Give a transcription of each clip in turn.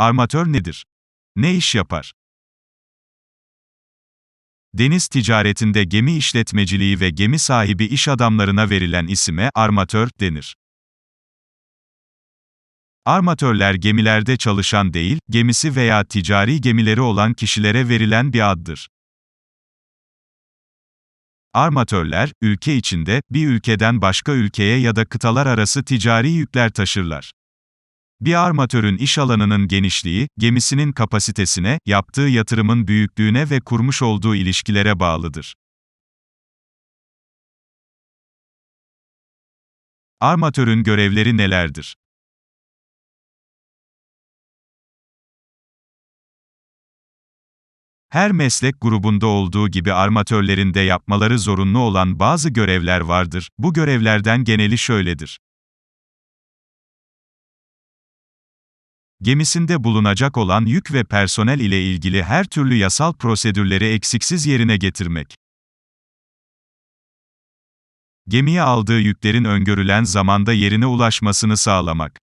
Armatör nedir? Ne iş yapar? Deniz ticaretinde gemi işletmeciliği ve gemi sahibi iş adamlarına verilen isime armatör denir. Armatörler gemilerde çalışan değil, gemisi veya ticari gemileri olan kişilere verilen bir addır. Armatörler, ülke içinde, bir ülkeden başka ülkeye ya da kıtalar arası ticari yükler taşırlar. Bir armatörün iş alanının genişliği, gemisinin kapasitesine, yaptığı yatırımın büyüklüğüne ve kurmuş olduğu ilişkilere bağlıdır. Armatörün görevleri nelerdir? Her meslek grubunda olduğu gibi armatörlerin de yapmaları zorunlu olan bazı görevler vardır. Bu görevlerden geneli şöyledir. Gemisinde bulunacak olan yük ve personel ile ilgili her türlü yasal prosedürleri eksiksiz yerine getirmek. Gemiye aldığı yüklerin öngörülen zamanda yerine ulaşmasını sağlamak.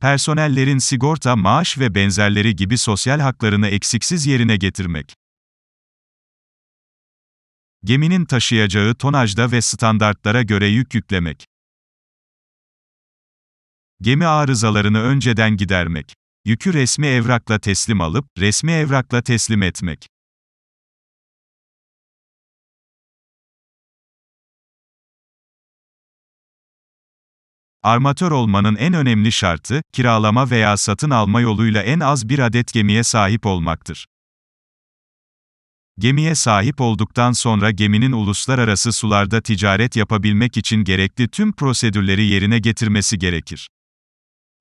Personellerin sigorta, maaş ve benzerleri gibi sosyal haklarını eksiksiz yerine getirmek. Geminin taşıyacağı tonajda ve standartlara göre yük yüklemek. Gemi arızalarını önceden gidermek. Yükü resmi evrakla teslim alıp, resmi evrakla teslim etmek. Armatör olmanın en önemli şartı, kiralama veya satın alma yoluyla en az bir adet gemiye sahip olmaktır. Gemiye sahip olduktan sonra geminin uluslararası sularda ticaret yapabilmek için gerekli tüm prosedürleri yerine getirmesi gerekir.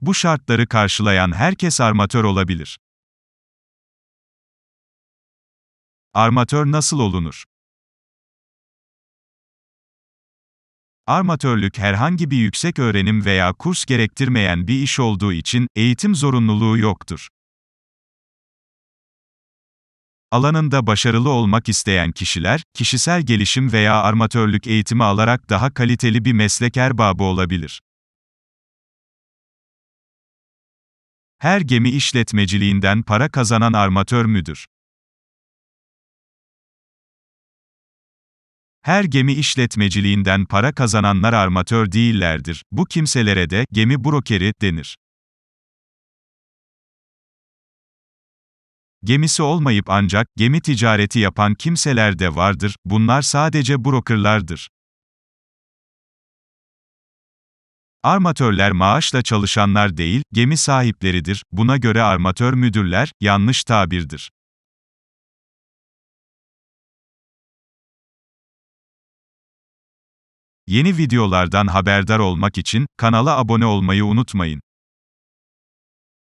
Bu şartları karşılayan herkes armatör olabilir. Armatör nasıl olunur? Armatörlük herhangi bir yüksek öğrenim veya kurs gerektirmeyen bir iş olduğu için eğitim zorunluluğu yoktur. Alanında başarılı olmak isteyen kişiler, kişisel gelişim veya armatörlük eğitimi alarak daha kaliteli bir meslek erbabı olabilir. Her gemi işletmeciliğinden para kazanan armatör müdür? Her gemi işletmeciliğinden para kazananlar armatör değillerdir. Bu kimselere de gemi brokeri denir. Gemisi olmayıp ancak gemi ticareti yapan kimseler de vardır. Bunlar sadece brokerlardır. Armatörler maaşla çalışanlar değil, gemi sahipleridir. Buna göre armatör müdürler yanlış tabirdir. Yeni videolardan haberdar olmak için kanala abone olmayı unutmayın.